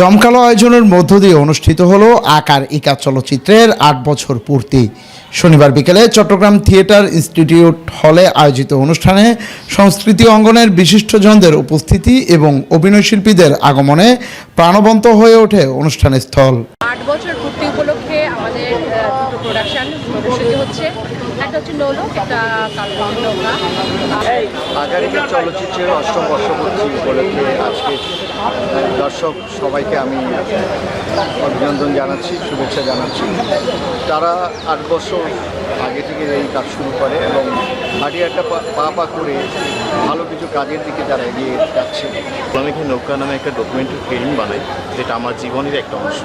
জমকালো আয়োজনের মধ্য দিয়ে অনুষ্ঠিত হলো আকার ইকা চলচ্চিত্রের আট বছর পূর্তি। শনিবার বিকেলে চট্টগ্রাম থিয়েটার ইনস্টিটিউট হলে আয়োজিত অনুষ্ঠানে সংস্কৃতি অঙ্গনের বিশিষ্টজনদের উপস্থিতি এবং অভিনয়শিল্পীদের আগমনে প্রাণবন্ত হয়ে ওঠে অনুষ্ঠানের স্থল। আট বছর পূর্তি উপলক্ষে আমাদের প্রোডাকশন প্রদর্শিত হচ্ছে। একটা হচ্ছে একটা চলচ্চিত্রের অষ্টম বর্ষপূর্তি উপলক্ষে আজকে দর্শক, সবাইকে আমি অভিনন্দন জানাচ্ছি, শুভেচ্ছা জানাচ্ছি। তারা আট বছর আগে থেকে এই কাজ শুরু করে এবং হাঁটি একটা পা পা পা করে ভালো কিছু কাজের দিকে তারা এগিয়ে যাচ্ছে। আমি এখানে নৌকা নামে একটা ডকুমেন্টারি ফিল্ম বানাই, যেটা আমার জীবনের একটা অংশ।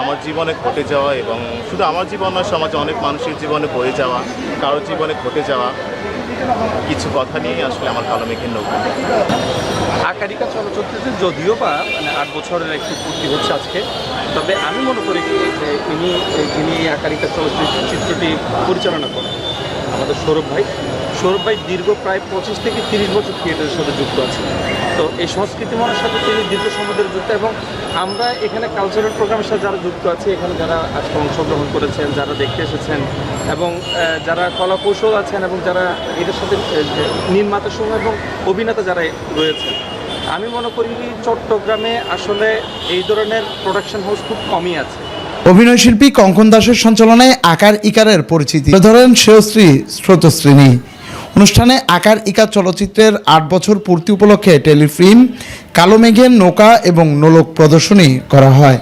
আমার জীবনে ঘটে যাওয়া এবং শুধু আমার জীবন নয়, সমাজে অনেক মানুষের জীবনে বয়ে যাওয়া, কারোর জীবনে ঘটে যাওয়া কিছু কথা নিয়েই আসলে আমার কালো মেঘের নৌকা। আকারিকা চলচ্চিত্রটি যদিও বা মানে আট বছরের একটু পূর্তি হচ্ছে আজকে তবে আমি মনে করি যে ইনি যিনি আকারিকা চলচ্চিত্র চিত্রটি পরিচালনা করেন আমাদের সৌরভ ভাই। সৌরভ ভাই দীর্ঘ প্রায় পঁচিশ থেকে তিরিশ বছর থিয়েটারের সাথে যুক্ত আছে তো এই সংস্কৃতি মনের সাথে তিনি দীর্ঘ সময় ধরে যুক্ত এবং আমরা এখানে কালচারাল প্রোগ্রামের সাথে যারা যুক্ত আছে এখানে যারা আজকে অংশগ্রহণ করেছেন যারা দেখতে এসেছেন এবং যারা কলা কৌশল আছেন এবং যারা এটার সাথে আহ, যে নির্মাতা সমূহ এবং অভিনেতা যারা রয়েছেন আমি মনে করি চট্টগ্রামে আসলে এই ধরনের প্রোডাকশন হাউস খুব কমই আছে। অভিনয়শিল্পী কঙ্কন দাসের সঞ্চালনায় আকার ইকারের পরিচিতি। ধরেন শ্রেয়শ্রী স্রোতশ্রেণী অনুষ্ঠানে আকার ইকা চলচ্চিত্রের আট বছর পূর্তি উপলক্ষে টেলিফিল্ম, কালো মেঘের নৌকা এবং নোলক প্রদর্শনী করা হয়।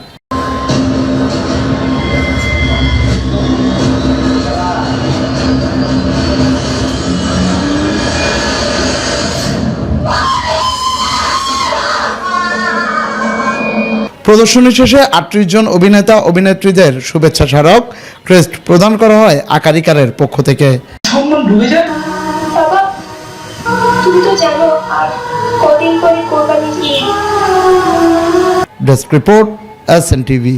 প্রদর্শনী শেষে আটত্রিশ জন অভিনেতা অভিনেত্রীদের শুভেচ্ছা স্মারক ক্রেস্ট প্রদান করা হয় আকারিকারের পক্ষ থেকে। Desk report S N TV.